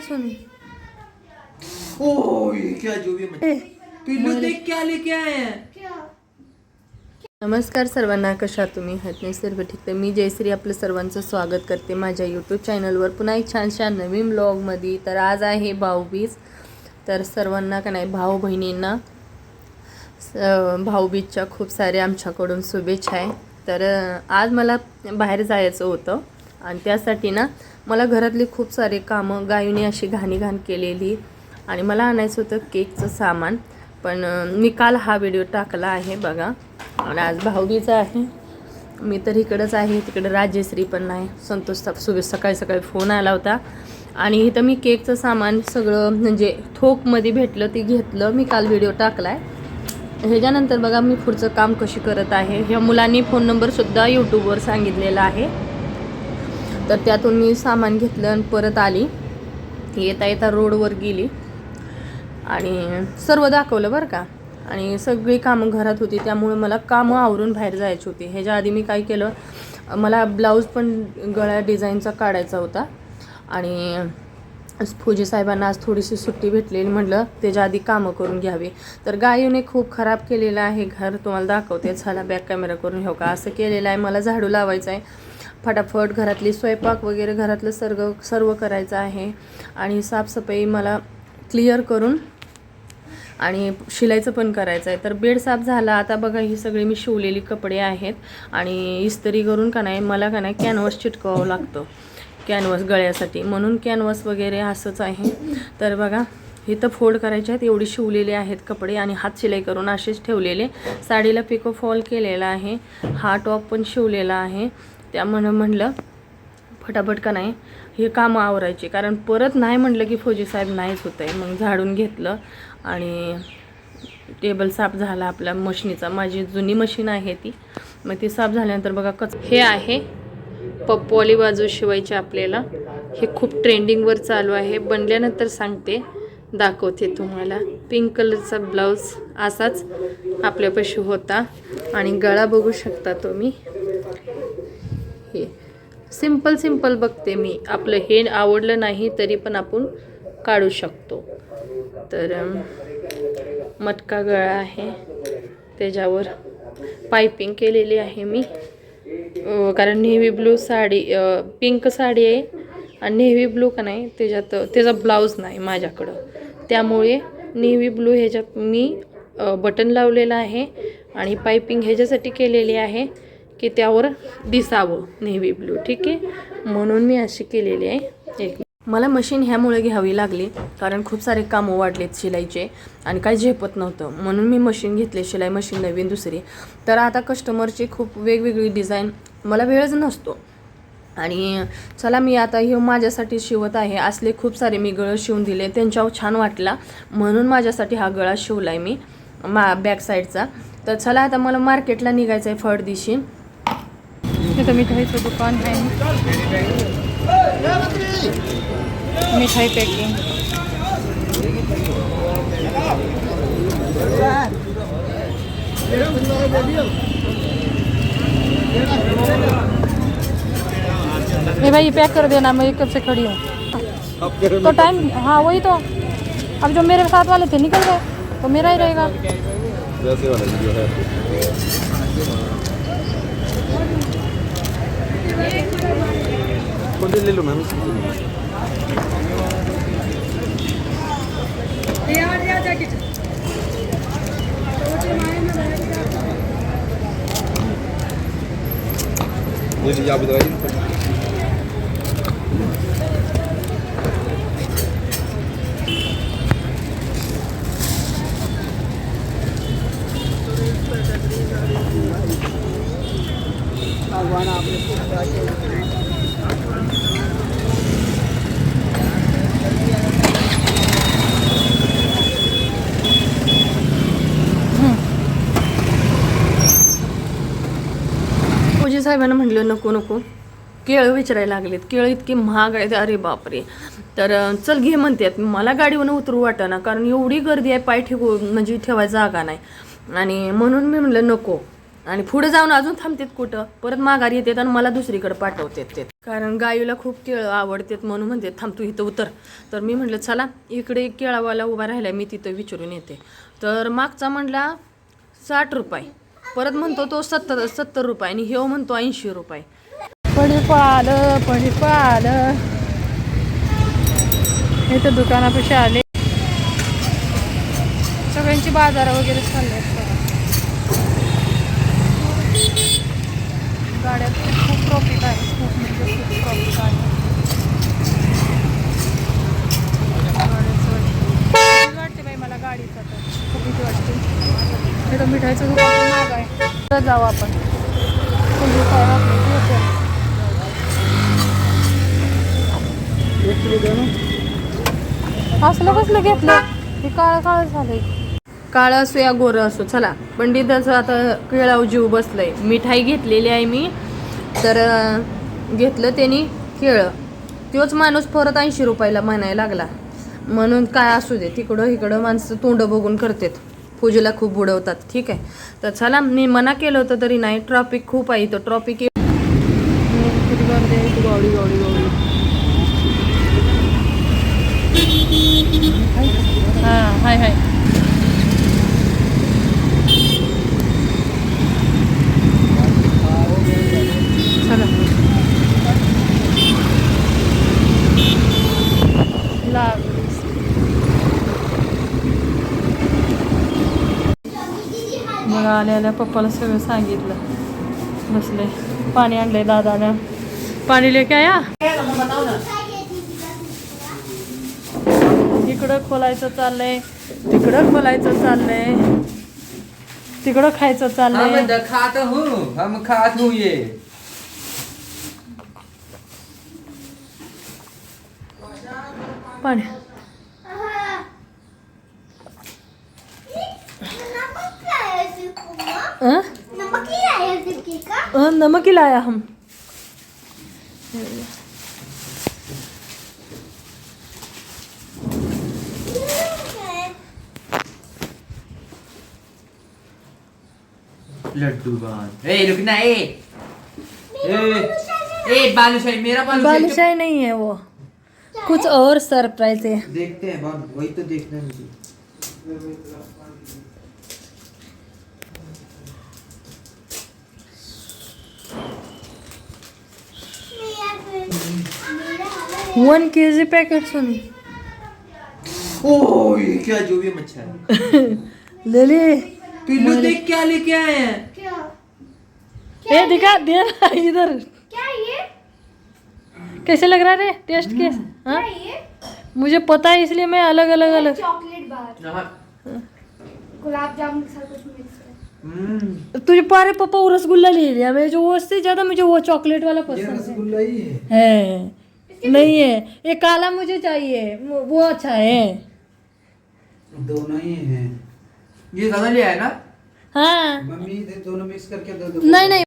Sony ओह ये क्या जो भी पिल्लू देख क्या लेके आए हैं? नमस्कार सर्वांना कशा तुम्ही? आहेत नाही सर्व ठीक तर मी जयश्री आपलं सर्वांचं स्वागत करते माझ्या यूट्यूब चॅनलवर पुन्हा एक छानशा नवीन ब्लॉगमध्ये तर आज आहे भाऊबीज. तर सर्वांना का नाही भाऊ बहिणींना भाऊबीजच्या खूप साऱ्या आमच्याकडून शुभेच्छा आहे. तर आज मला बाहेर जायचं होतं. आणि त्यासाठी ना मला घरातली खूप सारे कामं गायूने अशी घाणीघाण केलेली आणि मला आणायचं होतं केकचं सामान. पण मी काल हा व्हिडिओ टाकला आहे बघा. आणि आज भाऊबीचा आहे. मी तर इकडंच आहे. तिकडं राजेश्री पण नाही. संतोष सुबे सकाळी सकाळी फोन आला होता. आणि इथं मी केकचं सामान सगळं म्हणजे थोकमध्ये भेटलं ते घेतलं. मी काल व्हिडिओ टाकला आहे ह्याच्यानंतर बघा मी पुढचं काम कशी करत आहे. ह्या मुलांनी फोन नंबरसुद्धा यूट्यूबवर सांगितलेला आहे. तर त्यातून मी सामान घेतलं आणि परत आली. येता येता रोडवर गेली. आणि सर्व दाखवलं बरं का. आणि सगळी कामं घरात होती त्यामुळे मला कामं आवरून बाहेर जायची होती. ह्याच्या आधी मी काय केलं मला ब्लाऊज पण गळ्या डिझाईनचा काढायचा होता. आणि फुजी साहेबांना आज थोडीशी सुट्टी भेटलेली म्हटलं त्याच्या आधी कामं करून घ्यावी. तर गायूने खूप खराब केलेलं आहे घर तुम्हाला दाखवते. झाला बॅक कॅमेरा करून घेऊ का? असं केलेलं आहे मला झाडू लावायचं आहे. फटाफट घरातली स्वयंपाक वगैरे घरातलं सर्व सर्व करायचं आहे. आणि साफसफाई मला क्लिअर करून आणि शिलाईचं पण करायचं आहे. तर बेड साफ झाला. आता बघा ही सगळी मी शिवलेली कपडे आहेत. आणि इस्त्री करून का नाही मला का नाही कॅनव्हस चिटकावं लागतं. कॅनव्हस गळ्यासाठी. म्हणून कॅनव्हस वगैरे असंच आहे. तर बघा इथं फोल्ड करायचे आहेत. एवढी शिवलेले आहेत कपडे आणि हात शिलाई करून असेच ठेवलेले. साडीला पिको फॉल केलेला आहे. हा टॉप पण शिवलेला आहे. त्यामुळं म्हणलं फटाफट का नाही? हे कामं आवरायचे. कारण परत नाही म्हटलं की फौजी साहेब नाहीच होत. आहे मग झाडून घेतलं आणि टेबल साफ झाला आपल्या मशीनीचा. माझी जुनी मशीन आहे ती. मग ती साफ झाल्यानंतर बघा कच हे आहे पप्पूवाली बाजू शिवायची आपल्याला. हे खूप ट्रेंडिंगवर चालू आहे. बनल्यानंतर सांगते दाखवते तुम्हाला. पिंक कलरचा ब्लाऊज असाच आपल्यापाशी होता. आणि गळा बघू शकता तुम्ही. हे सिंपल सिंपल बघते मी. आपलं हे आवडलं नाही तरी पण आपण काढू शकतो. तर मटका गळा आहे. त्याच्यावर पायपिंग केलेली आहे मी. कारण navy blue sari pink sari आहे आणि नेव्ही ब्लू का नाही त्याच्यात त्याचा ब्लाऊज नाही माझ्याकडं. त्यामुळे नेव्ही ब्लू ह्याच्यात मी बटन लावलेलं आहे आणि पायपिंग ह्याच्यासाठी केलेली आहे. की त्यावर दिसावं नेव्ही ब्लू ठीक आहे? म्हणून मी अशी केलेली आहे. एक मला मशीन ह्यामुळे घ्यावी लागली कारण खूप सारे कामं वाटलेत शिलाईचे आणि काही झेपत नव्हतं. म्हणून मी मशीन घेतले शिलाई मशीन नवीन दुसरी. तर आता कस्टमरची खूप वेगवेगळी डिझाईन मला वेळच नसतो. आणि चला मी आता हे माझ्यासाठी शिवत आहे. असले खूप सारे मी गळं शिवून दिले त्यांच्यावर छान वाटला. म्हणून माझ्यासाठी हा गळा शिवला आहे मी मा बॅक साईडचा तर चला आता मला मार्केटला निघायचं आहे फळ दिवशी इथं मिठाईचं दुकान आहे मिठाई पॅकिंग ये भाई पैक कर देना, मैं कब से खड़ी हूँ। तो टाइम हाँ वही तो। अब जो मेरे साथ वाले थे, निकल गए तो मेरा ही रहेगा। కొంచెం లేదు ma'am Buyurun ya bir daha साहेबांना म्हणलं नको नको. केळं विचारायला लागलेत. केळं इतकी महाग आहेत. अरे बापरे. तर चल घे म्हणतात. मला गाडीवरून उतरू वाटाना कारण एवढी गर्दी आहे पाय ठेवू म्हणजे ठेवाय जागा नाही. आणि म्हणून मी म्हणलं नको. आणि पुढे जाऊन अजून थांबतात कुठं? परत माघारी येतात आणि मला दुसरीकडे पाठवतात ते. कारण गाईला खूप केळं आवडतात म्हणून म्हणते थांब तू इथं उतर. तर मी म्हटलं चला इकडे केळावाला उभा राहिला मी तिथं विचारून येते. तर मागचा म्हटला साठ रुपये. परत म्हणतो तो सत्तर सत्तर रुपये आणि ह्यो म्हणतो ऐंशी रुपये. पडीपाल हे तर दुकानापेक्षा आले. सगळ्यांची बाजार वगैरे चालले आहेत गाड्यात खूप प्रॉफिट आहे. खूप म्हणजे खूप प्रॉफिट आहे. वाटते. बाई मला गाडीचा तर खूप भीती वाटते. मिठाईचं दुकान पण जाऊ आपण? असलं कसलं घेतलं? हे काळ काळ झालंय. काळं असो या गोरं असो चला. पंडिताचं आता केळाव जीव बसलंय. मिठाई घेतलेली आहे मी. तर घेतलं त्यांनी केळं. तोच माणूस परत ऐंशी रुपयाला म्हणायला लागला. म्हणून काय असू दे तिकडं इकडं माणसं तोंड बघून करतात. पूजेला खूप बुडवतात. ठीक आहे? तर चला मी मना केलं होतं तरी नाही. ट्रॉफिक खूप आहे इथं. ट्रॉफिक किती गर्दी आहे हां हाय हाय चला लागलीस. मग आल्या आल्या पप्पाला सगळं सांगितलं. बसले. पाणी आणलंय दादानं. पाणी लेके आया इकडं खोलायचं चाललंय. तिकडं खोलायचं चाललंय. तिकडं खायचं हम चाललंय द खाता हूँ. हम खात हूँ ये. पाणी. अं? अं, नमक ही लाया हम लड्डू बाल ए रुक ना ए ए ए बालूशाही मेरा बालूशाही बालूशाही नहीं है वो कुछ और सरप्राइज़ है देखते हैं वही तो देखना है मुझे वन के जी पैकेट सुनी ओह ये क्या जो भी मच्छर है। ले ले पिल्लू देख क्या लेके आए हैं। ए दिखा दे ना इधर। क्या ये? कैसे लग रहा है टेस्ट के हाँ? मुझे पता है इसलिए मैं अलग अलग अलग। Chocolate bar. गुलाब जामुन के साथ कुछ मिक्स है। हम्म। तुझे पारे पापा वो रसगुल्ला ले लिया मैं जो वो उससे ज़्यादा मुझे वो चॉकलेट वाला पसंद है। है। नहीं? है। ये काला मुझे चाहिए। वो अच्छा है। दोनों ही हैं। ये ज़्यादा ले आए ना? हाँ। मम्मी दोनों मिक्स करके दे दो नहीं नहीं।